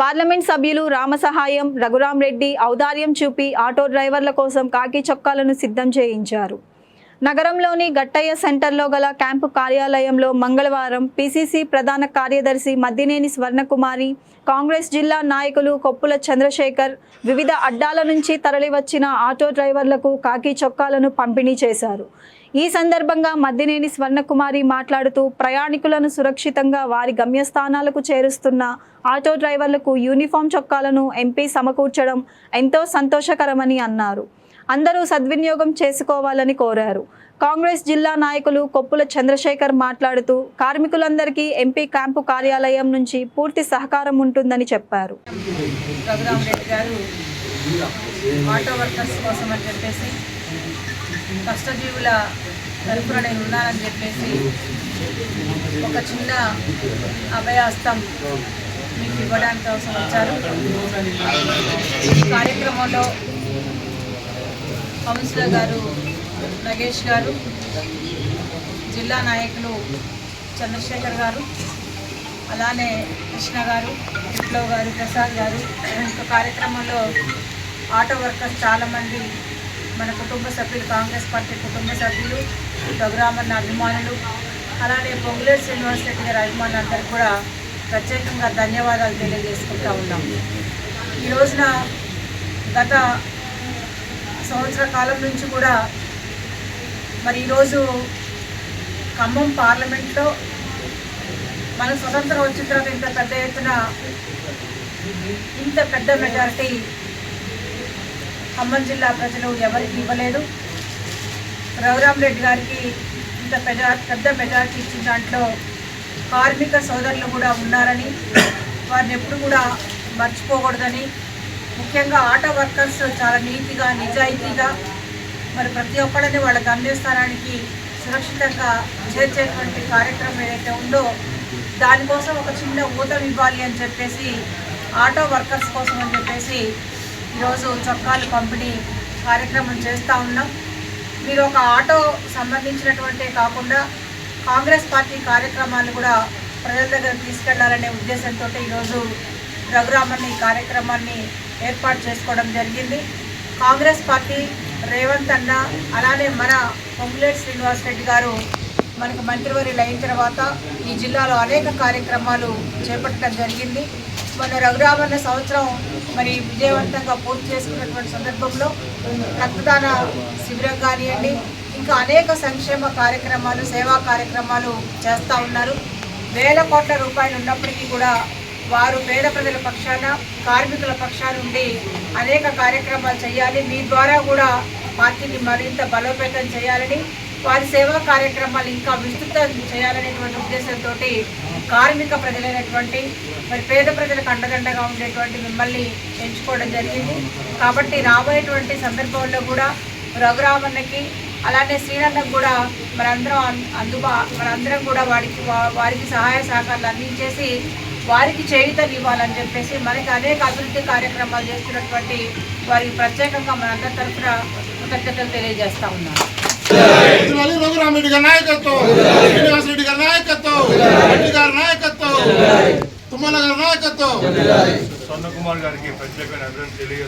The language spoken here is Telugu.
పార్లమెంట్ సభ్యులు రామసహాయం రఘురాం రెడ్డి ఔదార్యం చూపి ఆటో డ్రైవర్ల కోసం కాకి చొక్కాలను సిద్ధం చేయించారు. నగరంలోని గట్టయ్య సెంటర్లో గల క్యాంపు కార్యాలయంలో మంగళవారం పిసిసి ప్రధాన కార్యదర్శి మద్దినేని స్వర్ణకుమారి కాంగ్రెస్ జిల్లా నాయకులు కొప్పుల చంద్రశేఖర్ వివిధ అడ్డాల నుంచి తరలివచ్చిన ఆటో డ్రైవర్లకు కాకి చొక్కాలను పంపిణీ చేశారు. ఈ సందర్భంగా మద్దినేని స్వర్ణకుమారి మాట్లాడుతూ ప్రయాణికులను సురక్షితంగా వారి గమ్యస్థానాలకు చేరుస్తున్న ఆటో డ్రైవర్లకు యూనిఫామ్ చొక్కాలను ఎంపీ సమకూర్చడం ఎంతో సంతోషకరమని అన్నారు. అందరూ సద్వినియోగం చేసుకోవాలని కోరారు. కాంగ్రెస్ జిల్లా నాయకులు కొప్పుల చంద్రశేఖర్ మాట్లాడుతూ కార్మికులందరికీ ఎంపీ క్యాంపు కార్యాలయం నుంచి పూర్తి సహకారం ఉంటుందని చెప్పారు. రఘురామ్ రెడ్డి గారు ఆటో వర్కర్స్ కోసం అని చెప్పేసి కష్టజీవుల తరపున నేను ఉన్నానని చెప్పేసి ఒక చిన్న అభయాస్తం మీకు ఇవ్వడానికి కోసం వచ్చారు. ఈ కార్యక్రమంలో కౌన్సిలర్ గారు నగేష్ గారు జిల్లా నాయకులు చంద్రశేఖర్ గారు అలానే కృష్ణ గారు విప్లవ్ గారు ప్రసాద్ గారు. ఇంకా కార్యక్రమంలో ఆటో వర్కర్స్ చాలామంది మన కుటుంబ సభ్యులు కాంగ్రెస్ పార్టీ కుటుంబ సభ్యులు రఘురామన్న అభిమానులు అలానే పొంగులేరు శ్రీనివాస్ రెడ్డి గారి అభిమానులందరికీ కూడా ప్రత్యేకంగా ధన్యవాదాలు తెలియజేసుకుంటా ఉన్నాం. ఈ రోజున గత సంవత్సర కాలం నుంచి కూడా మరి ఈరోజు ఖమ్మం పార్లమెంట్లో మన స్వతంత్రం వచ్చిన తర్వాత ఇంత పెద్ద ఎత్తున ఇంత పెద్ద మెజారిటీ ఖమ్మం జిల్లా ప్రజలు ఎవరికి ఇవ్వలేదు. రఘురామ్ రెడ్డి గారికి ఇంత పెద్ద పెద్ద మెజారిటీ ఇచ్చిన దాంట్లో కార్మిక సోదరులు కూడా ఉన్నారని వారిని ఎప్పుడు కూడా మర్చిపోకూడదని ముఖ్యంగా ఆటో వర్కర్స్ చాలా నీతిగా నిజాయితీగా మరి ప్రతి ఒక్కళ్ళని వాళ్ళ గమ్యస్థానానికి సురక్షితంగా చేర్చేటువంటి కార్యక్రమం ఏదైతే ఉందో దానికోసం ఒక చిన్న ఊతం ఇవ్వాలి అని చెప్పేసి ఆటో వర్కర్స్ కోసం అని చెప్పేసి ఈరోజు చొక్కాలు పంపిణీ కార్యక్రమం చేస్తూ ఉన్నాం. మీరు ఒక ఆటో సంబంధించినటువంటే కాకుండా కాంగ్రెస్ పార్టీ కార్యక్రమాలు కూడా ప్రజల దగ్గర తీసుకెళ్ళాలనే ఉద్దేశంతో ఈరోజు రఘురామన్ ఈ కార్యక్రమాన్ని ఏర్పాటు చేసుకోవడం జరిగింది. కాంగ్రెస్ పార్టీ రేవంత్ అన్న అలానే మన పొంగులేటి శ్రీనివాస్ రెడ్డి గారు మనకు మంత్రివర్యులు అయిన తర్వాత ఈ జిల్లాలో అనేక కార్యక్రమాలు చేపట్టడం జరిగింది. మన రఘురామన్న సంవత్సరం మరి విజయవంతంగా పూర్తి చేసుకున్నటువంటి సందర్భంలో రక్తదాన శిబిరం కానివ్వండి ఇంకా అనేక సంక్షేమ కార్యక్రమాలు సేవా కార్యక్రమాలు చేస్తూ ఉన్నారు. వేల కోట్ల రూపాయలు ఉన్నప్పటికీ కూడా వారు పేద ప్రజల పక్షాన కార్మికుల పక్షాన ఉండి అనేక కార్యక్రమాలు చేయాలి. మీ ద్వారా కూడా పార్టీని మరింత బలోపేతం చేయాలని వారి సేవా కార్యక్రమాలు ఇంకా విస్తృతం చేయాలనేటువంటి ఉద్దేశంతో కార్మిక ప్రజలైనటువంటి మరి పేద ప్రజలకు అండదండగా ఉండేటువంటి మిమ్మల్ని ఎంచుకోవడం జరిగింది. కాబట్టి రాబోయేటువంటి సందర్భంలో కూడా రఘురామన్నకి అలానే శ్రీనన్నకు కూడా మనందరం అందుబా మనందరం కూడా వారికి వారికి సహాయ సహకారాలు అందించేసి వారికి చేయుతలు ఇవ్వాలని చెప్పేసి మనకి అనేక అభివృద్ధి కార్యక్రమాలు చేస్తున్నటువంటి వారికి ప్రత్యేకంగా మనందరి తరఫున కృతజ్ఞతలు తెలియజేస్తా ఉన్నాను. రఘురామరెడ్డి గారి నాయకత్వం శ్రీనివాస్ రెడ్డి గారి నాయకత్వం రెడ్డి గారి నాయకత్వం తుమ్మల గారి నాయకత్వం. స్వర్ణకుమార్ గారికి అభినందన తెలియజేస్తున్నాను.